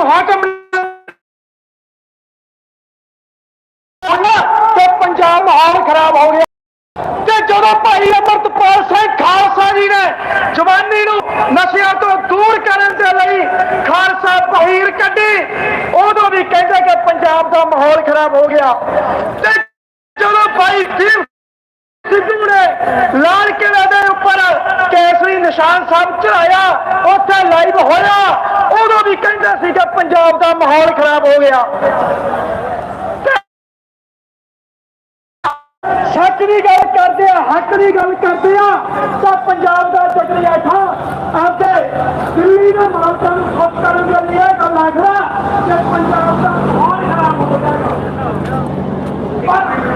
ਮੁਹਾਕਮ ਤੇ ਪੰਜਾਬ ਮਾਹੌਲ ਖਰਾਬ ਹੋ ਗਿਆ। ਤੇ ਜਦੋਂ ਭਾਈ ਅਮਰਤਪਾਲ ਸਿੰਘ ਖਾਲਸਾ ਜੀ ਨੇ ਜਵਾਨੀ ਨੂੰ ਨਸ਼ਿਆਂ ਤੋਂ ਦੂਰ ਕਰਨ ਦੇ ਲਈ ਖਾਲਸਾ ਬਹੀਰ ਕੱਢੀ, ਉਦੋਂ ਵੀ ਕਹਿੰਦੇ ਕਿ ਪੰਜਾਬ ਦਾ ਮਾਹੌਲ ਖਰਾਬ ਹੋ ਗਿਆ। ਤੇ ਜਦੋਂ ਭਾਈ ਸਿੰਘ ਸਿੱਧੂ ਨੇ ਲਾਲ ਕਿਲੇ ਦੇ ਉੱਪਰ ਕੇਸਰੀ ਨਿਸ਼ਾਨ ਸਾਹਿਬ ਚੜਾਇਆ ਉੱਥੇ ਲਾਈਵ ਹੋਇਆ। ਉਦੋਂ ਕਹਿੰਦੇ ਸੀ ਕਿ ਪੰਜਾਬ ਦਾ ਮਾਹੌਲ ਖਰਾਬ ਹੋ ਗਿਆ। ਸੱਚ ਦੀ ਗੱਲ ਕਰਦੇ ਆ, ਹੱਕ ਦੀ ਗੱਲ ਕਰਦੇ ਆ, ਤਾਂ ਪੰਜਾਬ ਦਾ ਚੱਕਰੀਆ ਠਾ ਆਪਦੇ ਦਿੱਲੀ ਦੇ ਮਾਲਕਾਂ ਨੂੰ ਖੁਸ਼ ਕਰਨ ਦੇ ਲਈ ਇਹ ਗੱਲ ਆਖਦਾ, ਕਿ ਪੰਜਾਬ ਦਾ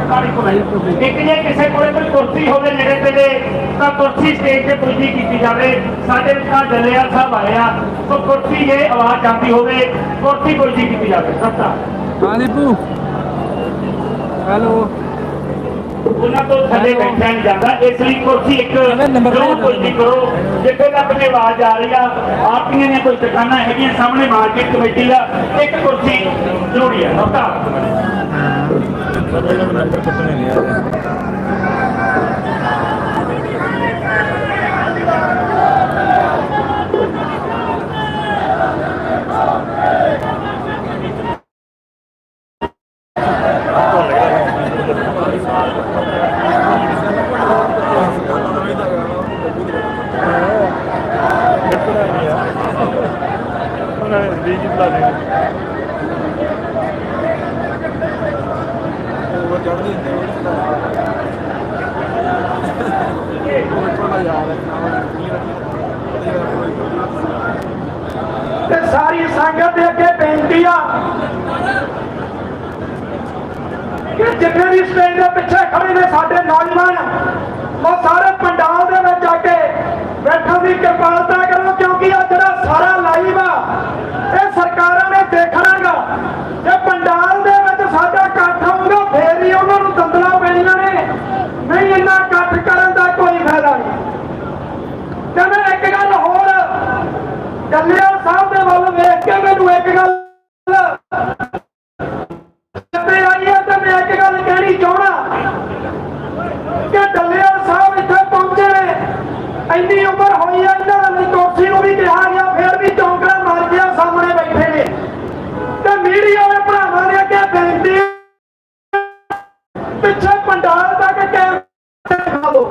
ਇੱਕ ਜੇ ਕਿਸੇ ਕੋਲੇ ਕੋਈ ਕੁਰਸੀ ਹੋਵੇ ਨੇੜੇ ਤੇੜੇ ਤਾਂ ਕੁਰਸੀ ਸਟੇਜ ਤੇ ਪੁੱਜੀ ਕੀਤੀ ਜਾਵੇ ਸਾਡੇ ਵਿਚਾਰ ਜਲਿਆ ਸਾਹਿਬ ਆਏ ਆ ਤਾਂ ਕੁਰਸੀ ਜੇ ਆਵਾਜ਼ ਜਾਂਦੀ ਹੋਵੇ ਕੁਰਸੀ ਪੁੱਜੀ ਕੀਤੀ ਜਾਵੇ ਸੱਤਾ ਹਾਂ ਦੀਪੂ ਹੈਲੋ ਉਹਨਾਂ ਤੋਂ ਥੱਲੇ ਬੈਠਿਆ ਨਹੀਂ ਜਾਂਦਾ ਇਸ ਲਈ ਕੁਰਸੀ ਇੱਕ ਨੰਬਰ ਜ਼ਰੂਰ ਪੁੱਜੀ ਕਰੋ ਜਿੱਥੇ ਤੱਕ ਦੀ ਆਵਾਜ਼ ਆ ਰਹੀ ਆ ਆਪਣੀਆਂ ਦੀਆਂ ਕੋਈ ਦੁਕਾਨਾਂ ਹੈਗੀਆਂ ਸਾਹਮਣੇ ਮਾਰਕੀਟ ਕਮੇਟੀ ਦਾ ਇੱਕ ਕੁਰਸੀ ਜ਼ਰੂਰੀ ਹੈ ਸੱਤਾ ਤੇ ਸਾਰੀ ਸੰਗਤ ਦੇ ਅੱਗੇ ਬੇਨਤੀ ਆ ਕਿ ਜਿੰਨੇ ਵੀ ਸਟੇਜ ਦੇ ਪਿੱਛੇ ਖੜੇ ਨੇ ਸਾਡੇ ਨੌਜਵਾਨ ਉਹ ਸਾਰੇ ਪੰਡਾਲ ਦੇ ਵਿੱਚ ਆ ਕੇ ਬੈਠਣ ਦੀ ਕਿਰਪਾਲਤਾ ਕਰੋ, ਕਿਉਂਕਿ ਆ ਜਿਹੜਾ ਸਾਰਾ ਲਾਈਵ ਆ, ਇਹ ਸਰਕਾਰਾਂ ਨੇ ਦੇਖਣਾਗਾ ਜੇ ਪੰਡਾਲ ਦੇ ਵਿੱਚ ਸਾਡਾ ਇਕੱਠ ਹੋਊਗਾ, ਫੇਰ ਹੀ ਉਹਨਾਂ ਨੂੰ ਦੰਦਲਾਂ ਪੈਣੀਆਂ ਨੇ। ਨਹੀਂ, ਇੰਨਾ ਇਕੱਠ ਕਰ ਦਾ ਕੋਈ ਫਾਇਦਾ ਨਹੀਂ ਤੇ ਮੈਂ ਇੱਕ ਗੱਲ ਹੋਰ ਜੱਲਿਆਂ ਸਾਹਿਬ ਦੇ ਵੱਲ ਵੇਖ ਕੇ ਮੈਨੂੰ ਇੱਕ ਗੱਲ ਤੇ ਆਈ ਹੈ ਤੇ ਮੈਂ ਇੱਕ ਗੱਲ ਕਹਿਣੀ ਚਾਹਣਾ ਕਿ ਡੱਲਿਆਂ ਸਾਹਿਬ ਇੱਥੇ ਪਹੁੰਚੇ ਨੇ ਇੰਨੀ ਉਮਰ ਹੋਈ ਹੈ ਇਹਨਾਂ ਦੀ ਕੁਰਸੀ ਨੂੰ ਵੀ ਕਿਹਾ ਗਿਆ, ਫਿਰ ਵੀ ਚੌਂਕੜਾ ਮਾਰ ਗਿਆ ਸਾਹਮਣੇ ਬੈਠੇ ਨੇ। ਤੇ ਮੀਡੀਆ ਦੇ ਭਰਾਵਾਂ ਨੇ ਅੱਗੇ ਬੇਨਤੀ ਪਿੱਛੇ ਪੰਡਾਲ ਤੱਕ ਕੈਮਰੇ ਦਿਖਾ ਦਿਓ।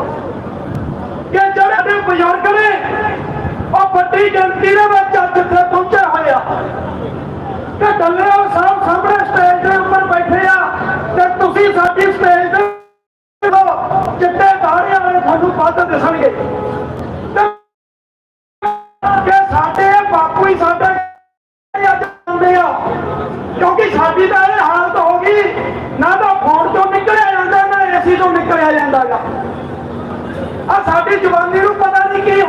ਕਿ ਜਿਹੜੇ ਬਜ਼ੁਰਗ ਨੇ, ਉਹ ਵੱਡੀ ਗਿਣਤੀ ਦੇ ਵਿੱਚ ਅੱਜ ਇੱਥੇ ਪਹੁੰਚੇ ਹੋਏ ਆ। ਕਿ ਡੱਲੇਵਾਲ ਸਾਹਿਬ ਸਾਹਮਣੇ ਸਟੇਜ ਦੇ ਉੱਪਰ ਬੈਠੇ ਆ, ਤੇ ਤੁਸੀਂ ਸਾਡੀ ਸਟੇਜ ਦੇ ਉੱਪਰ ਚਿੱਟੇ ਦਾੜੀਆਂ ਵਾਲੇ ਤੁਹਾਨੂੰ ਵੱਧ ਦਿਸਣਗੇ। ਬਾਪੂ ਸਾਡੇ ਅੱਜ ਆਉਂਦੇ ਆ। ਕਿਉਂਕਿ ਸਾਡੀ ਤਾਂ ਇਹ ਹਾਲਤ ਹੋ ਗਈ, ਨਾ ਤਾਂ ਫੋਨ ਤੋਂ ਨਿਕਲਿਆ ਜਾਂਦਾ, ਨਾ ਏਸੀ ਤੋਂ ਨਿਕਲਿਆ ਜਾਂਦਾਗਾ। ਆ ਸਾਡੀ ਜਵਾਨੀ ਨੂੰ ਪਤਾ ਨਹੀਂ ਕੀ